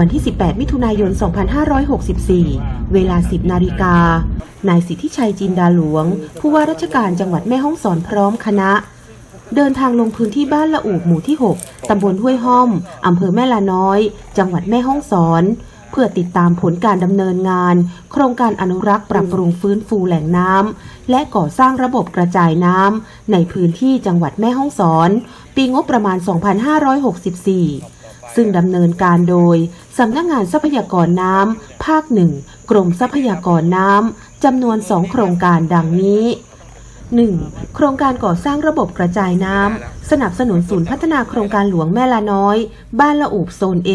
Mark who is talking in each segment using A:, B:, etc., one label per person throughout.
A: วันที่ 18 มิถุนายน 2564 เวลา 10 นาฬิกา นายสิทธิชัยจินดาหลวง ผู้ว่าราชการจังหวัดแม่ฮ่องสอนพร้อมคณะ เดินทางลงพื้นที่บ้านละอูบหมู่ที่ 6 ตำบลห้วยห้อม อำเภอแม่ลาน้อย จังหวัดแม่ฮ่องสอน เพื่อติดตามผลการดำเนินงาน โครงการอนุรักษ์ปรับปรุงฟื้นฟูแหล่งน้ำและก่อสร้างระบบกระจายน้ำในพื้นที่จังหวัดแม่ฮ่องสอน ปีงบประมาณ 2564 ซึ่งดำเนินการโดยสำนักงานทรัพยากรน้ำภาคหนึ่งกรมทรัพยากรน้ำจำนวนสองโครงการดังนี้ 1. โครงการก่อสร้างระบบกระจายน้ำ สนับสนุนศูนย์พัฒนาโครงการหลวงแม่ลาน้อย บ้านละอูบโซน A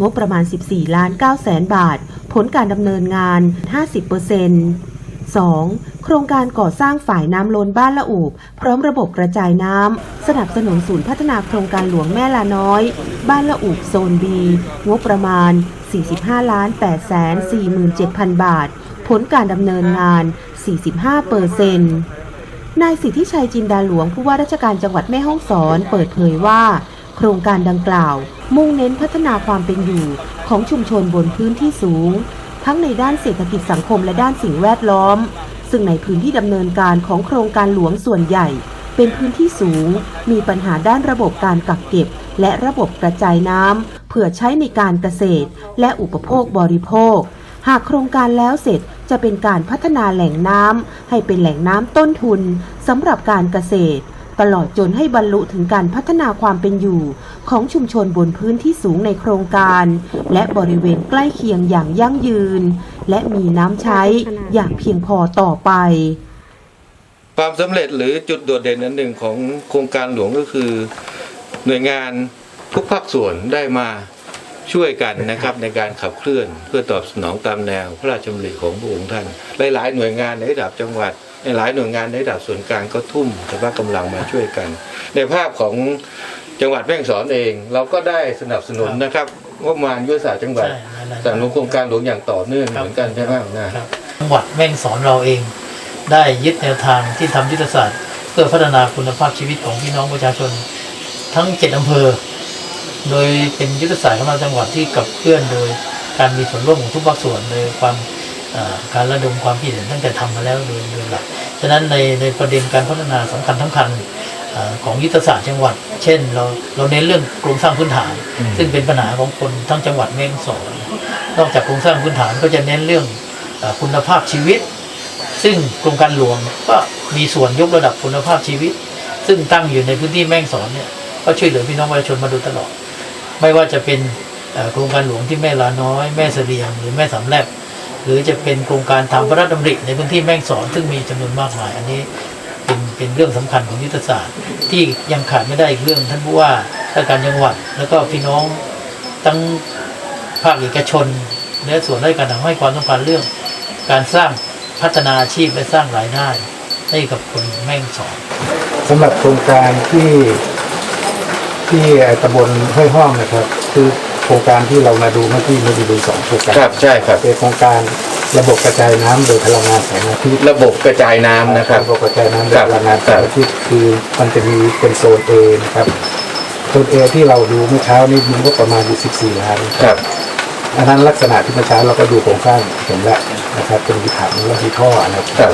A: งบประมาณ 14 ล้าน9แสนบาท ผลการดำเนินงาน 50% 2. โครงการก่อสร้างฝ่ายน้ำล้นบ้านละอูบ พร้อมระบบกระจายน้ำ สนับสนุนศูนย์พัฒนาโครงการหลวงแม่ลาน้อย บ้านละอูบโซน B งบประมาณ 45ล้าน8แสน47,000 บาท ผลการดำเนินงาน 45เปอร์เซ็นต์นายสิทธิชัยจินดาหลวงผู้ว่าราชการจังหวัดแม่ฮ่องสอนเปิดเผยว่า โครงการดังกล่าว มุ่งเน้นพัฒนาความเป็นอยู่ของชุมชนบนพื้นที่สูง ทั้งในด้านเศรษฐกิจสังคมและด้านสิ่งแวดล้อม ซึ่งในพื้นที่ดำเนินการของโครงการหลวงส่วนใหญ่ เป็นพื้นที่สูง มีปัญหาด้านระบบการกักเก็บ และระบบกระจายน้ำเพื่อใช้ในการเกษตร และอุปโภคบริโภค หากโครงการแล้วเสร็จจะเป็นการพัฒนาแหล่งน้ำให้เป็นแหล่งน้ำต้นทุนสำหรับการเกษตร ตลอดจนให้บรรลุถึงการพัฒนาความเป็นอยู่ ของชุมชนบนพื้นที่สูงในโครงการ และบริเวณใกล้เคียงอย่างยั่งยืน และมีน้ำใช้อย่างเพียงพอต่อไป
B: ความสำเร็จหรือจุดโดดเด่นอันหนึ่งของโครงการหลวงก็คือ หน่วยงานทุกภาคส่วนได้มาช่วยกันนะครับในการขับเคลื่อนเพื่อตอบสนองตามแนวพระราชดำริของพระองค์ท่าน หลาย ๆ หน่วยงานในระดับจังหวัด หลายหน่วยงานในระดับส่วนกลางก็ทุ่มสภาพกำลังมาช่วยกัน ในภาพของจังหวัดแม่ฮ่องสอนเอง เราก็ได้สนับสนุนนะครับงบประมาณยุทธศาสตร์จังหวัด
C: ใช่หลายๆ
B: สนับสนุนโครงการหลวงอย่างต่อเนื่องเหมือนกันใช่ไหมนะ
C: ครับจังหวัดแม่ฮ่องสอนเราเอง ได้ยึดแนวทางที่ทำยุทธศาสตร์ เพื่อพัฒนาคุณภาพชีวิตของพี่น้องประชาชน ทั้งเจ็ดอำเภอ โดยเป็นยุทธศาสตร์ของเราจังหวัดที่กับเคลื่อนโดยการมีส่วนร่วมของทุกภาคส่วนโดยความเอ่อการระดมความคิดเห็นตั้งแต่ทำมาแล้วโดยโดยหลักฉะนั้นในในประเด็นการพัฒนาสำคัญทั้งคัญเอ่อของยุทธศาสตร์จังหวัด เช่น เราเราเน้นเรื่องโครงสร้างพื้นฐาน ซึ่งเป็นปัญหาของคนทั้งจังหวัดแม่ฮ่องสอนนอกจากโครงสร้างพื้นฐานก็จะเน้นเรื่องเอ่อคุณภาพชีวิต ซึ่งโครงการหลวงก็มีส่วนยกระดับคุณภาพชีวิต ซึ่งตั้งอยู่ในพื้นที่แม่ฮ่องสอนเนี่ยก็ช่วยเหลือพี่น้องประชาชนมาโดยตลอด ไม่ว่าจะเป็นเอ่อโครงการหลวงที่แม่ลาน้อย แม่เสลียงหรือแม่สำแลบ หรือจะเป็นโครงการทำพระราชดำริในพื้นที่แม่งสอนซึ่งมีจำนวนมากมาย อันนี้เป็นเป็นเรื่องสำคัญของยุทธศาสตร์ ที่ยังขาดไม่ได้อีกเรื่องท่านผู้ว่าราชการจังหวัด แล้วก็พี่น้องทั้งภาคเอกชน และส่วนราชการต่างให้ความสำคัญเรื่อง การสร้างพัฒนาอาชีพและสร้างรายได้ให้กับคนแม่งสอน
D: สำหรับโครงการที่ที่ตำบลห้วยห้อมนะครับ คือ โครงการที่เรามาดูเมื่อกี้เราดูสองโครงการ
B: ครับใช่ครับ
D: เป็นโครงการระบบกระจายน้ำโดยพลังงานแสงอาทิตย์
B: ระบบกระจายน้ำนะครับ
D: ระบบกระจายน้ำโดย
B: ครับ
D: พลังงานแสงอาทิตย์คือมันจะมีเป็นโซนเอนะครับโซนเอที่เราดูเมื่อเช้านี่มีงบประมาณอยู่14ล้าน
B: ครับ
D: อันนั้นลักษณะที่เมื่อเช้าเราก็ดูโครงสร้างเห็นแล้วนะครับเป็นมีถังแล้วมีท่ออะไร
B: ครับ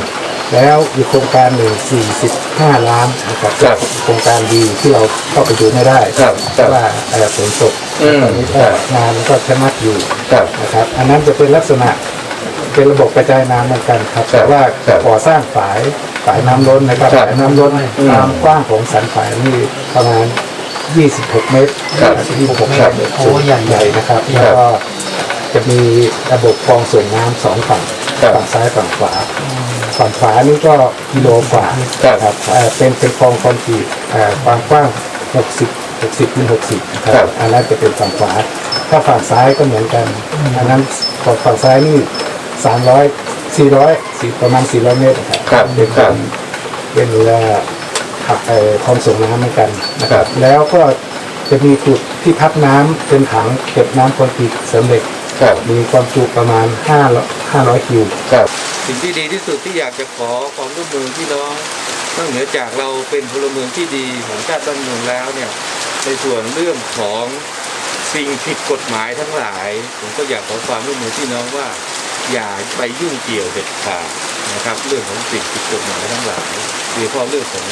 D: แล้วอีกโครงการหนึ่ง45 ล้านนะครับ
B: ครับ
D: โครงการดีที่เราเข้าไปดูไม่ได้
B: ครับ
D: เพราะว่าเอ่อฝนตก
B: อืม
D: ตอนนี้ก็
B: ครับ
D: งานก็ชะงักอยู่
B: ครับ
D: นะครับ อันนั้นจะเป็นลักษณะเป็นระบบกระจายน้ำเหมือนกันครับ
B: ครับ
D: แต่ว่า
B: ครับ
D: ก่อสร้างฝายฝายน้ำล้นนะครับ
B: ครับ
D: ฝายน้ำล้น
B: อืม
D: ความกว้างของสันฝายนี่ประมาณ 26 เมตร
B: ครับ
D: 26เมตร
C: โอ้ใหญ่
D: ใหญ่นะครับ
B: ครั
D: แล้ว
B: บ
D: ก็จะมีระบบกรองส่วนน้ำสองฝั่ง
B: ครับ
D: ฝั่งซ้ายฝั่งขวา ฝั่งขวานี่ก็กิโลกว่า
B: ครับ
D: เอ่อเป็นเป็นคลองคอนกรีตเอ่อความกว้าง 60 60คูณ60นะค
B: ครั
D: รับบ อันนั้นจะเป็นฝั่งขวา ถ้าฝั่งซ้ายก็เหมือนกัน อันนั้นของฝั่งซ้ายนี่ 300 400สี่ประมาณ 400 เมตรนะครับ
B: ครับ
D: เป็น
B: ครับ
D: เป็นเรือขับไอ้คลองส่งน้ำเหมือนกันนะค
B: ครั
D: รับ บ แล้วก็จะมีจุดที่พักน้ำเป็นถังเก็บน้ำคอนกรีตเสริมเหล็ก
B: ครับ
D: มีความจุประมาณ500 500คิว
B: ครับ สิ่งที่ดีที่สุดที่อยากจะขอความร่วมมือพี่น้องนอกเหนือจากเราเป็นพลเมืองที่ดีของชาติบ้านเมืองแล้วเนี่ยในส่วนเรื่องของสิ่งผิดกฎหมายทั้งหลาย ผมก็อยากขอความร่วมมือพี่น้องว่า อย่าไปยุ่งเกี่ยวเด็ดขาดนะครับ เรื่องของสิ่งผิดกฎหมายทั้งหลายโดยเฉพาะเรื่องของ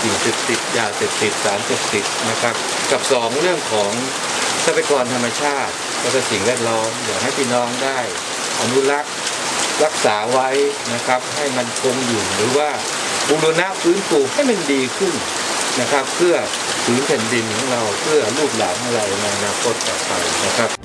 B: สิ่งเสพติดยาเสพติดสารเสพติดนะครับ กับสองเรื่องของทรัพยากรธรรมชาติ และก็สิ่งแวดล้อมอยากให้พี่น้องได้อนุรักษ์รักษาไว้นะครับ ให้มันคงอยู่หรือว่าบูรณะฟื้นฟูให้มันดีขึ้นนะครับ เพื่อผืนแผ่นดินของเราเพื่อลูกหลานของเราในอนาคตต่อไปนะครับ